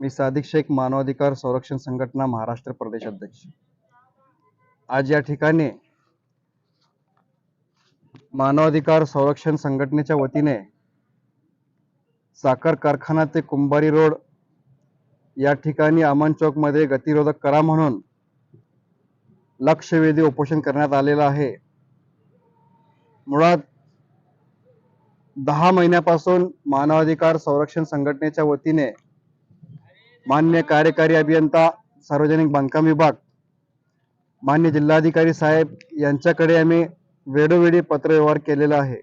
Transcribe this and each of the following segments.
मी सादिक शेख मानवाधिकार संरक्षण संघटना महाराष्ट्र प्रदेश अध्यक्ष. आज या ठिकाणी मानवाधिकार संरक्षण संघटनेच्या वतीने साखर कारखाना ते कुंभारी रोड या ठिकाणी अमन चौकमध्ये गतिरोधक करा म्हणून लक्षवेधी उपोषण करण्यात आलेलं आहे. मुळात दहा महिन्यापासून मानवाधिकार संरक्षण संघटनेच्या वतीने मान्य कार्यकारी अभियंता सार्वजनिक बांधकाम विभाग मान्य जिल्हाधिकारी साहेब यांच्याकडे आम्ही वेळोवेळी पत्रव्यवहार केलेला आहे.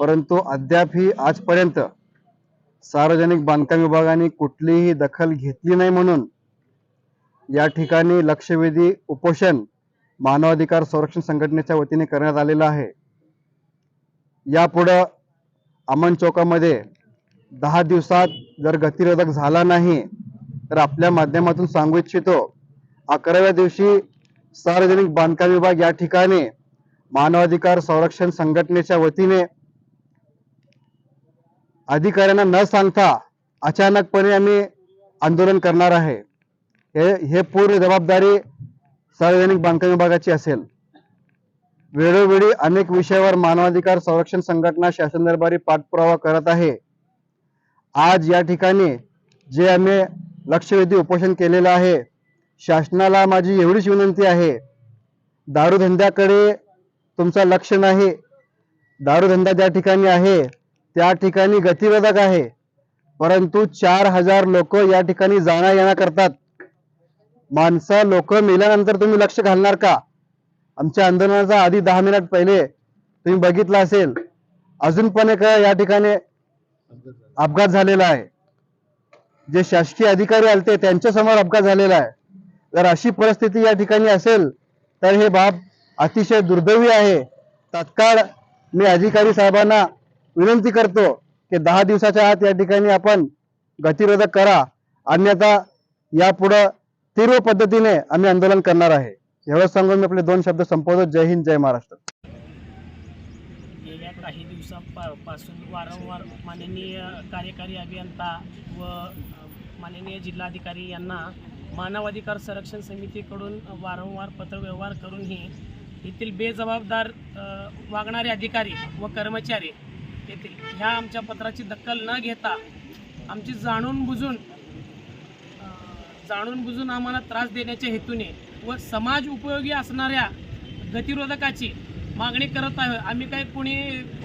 परंतु अद्यापही आजपर्यंत सार्वजनिक बांधकाम विभागाने कुठलीही दखल घेतली नाही म्हणून या ठिकाणी लक्षवेधी उपोषण मानवाधिकार संरक्षण संघटनेच्या वतीने करण्यात आलेलं आहे. यापुढं अमन चौकामध्ये दहा दिवसात जर गतिरोधक झाला नाही तर आपल्या माध्यमातून सांगू इच्छितो अकराव्या दिवशी सार्वजनिक बांधकाम विभाग या ठिकाणी मानवाधिकार संरक्षण संघटनेच्या वतीने अधिकाऱ्यांना न सांगता अचानकपणे आम्ही आंदोलन करणार आहे. हे हे पूर्ण जबाबदारी सार्वजनिक बांधकाम विभागाची असेल. वेळोवेळी अनेक विषयावर मानवाधिकार संरक्षण संघटना शासन दरबारी पाठपुरावा करत आहे. आज या ठिकाणी जे आम्ही लक्षवेधी उपोषण केलेलं आहे शासनाला माझी एवढीच विनंती आहे. दारूधंद्याकडे तुमचं लक्ष नाही. दारूधंदा ज्या ठिकाणी आहे त्या ठिकाणी गतिरोधक आहे. परंतु चार हजार लोक या ठिकाणी जाणं येणं करतात. माणसं लोक मेल्यानंतर तुम्ही लक्ष घालणार का? आमच्या आंदोलनाचा आधी दहा मिनिट पहिले तुम्ही बघितलं असेल. अजून पण एक या ठिकाणी अपघात झालेला आहे. जे शासकीय अधिकारी आलते त्यांच्यासमोर अपघात झालेला आहे. जर अशी परिस्थिती या ठिकाणी असेल तर हे बाब अतिशय दुर्दैवी आहे. तात्काळ मी अधिकारी साहेबांना विनंती करतो की दहा दिवसाच्या आत या ठिकाणी आपण गतिरोधक करा. अन्यथा यापुढं तीव्र पद्धतीने आम्ही आंदोलन करणार आहे. एवढं सांगून मी आपले दोन शब्द संपवतो. जय हिंद जय महाराष्ट्र. काही दिवसापासून वारंवार माननीय कार्यकारी अभियंता व माननीय जिल्हाधिकारी यांना मानवाधिकार संरक्षण समितीकडून वारंवार पत्रव्यवहार करूनही येथील बेजबाबदार वागणारे अधिकारी व कर्मचारी येथील ह्या आमच्या पत्राची दखल न घेता आमची जाणून बुजून जाणून बुजून आम्हाला त्रास देण्याच्या हेतूने व समाज उपयोगी असणाऱ्या गतिरोधकाची मागणी करत आहोत. आम्ही काही कोणी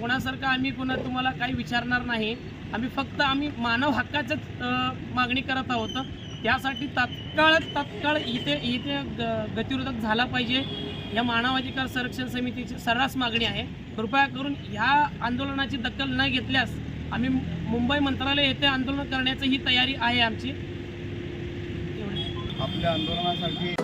कोणासारखं आम्ही कोणा तुम्हाला काही विचारणार नाही. आम्ही फक्त आम्ही मानव हक्काचंच मागणी करत आहोत. त्यासाठी तात्काळ तात्काळ इथे इथे ग- गतिरोधक झाला पाहिजे. या मानवाधिकार संरक्षण समितीची सर्रास मागणी आहे. कृपया करून ह्या आंदोलनाची दखल न घेतल्यास आम्ही मुंबई मंत्रालय येथे आंदोलन करण्याची ही तयारी आहे आमची. आपल्या आंदोलनासाठी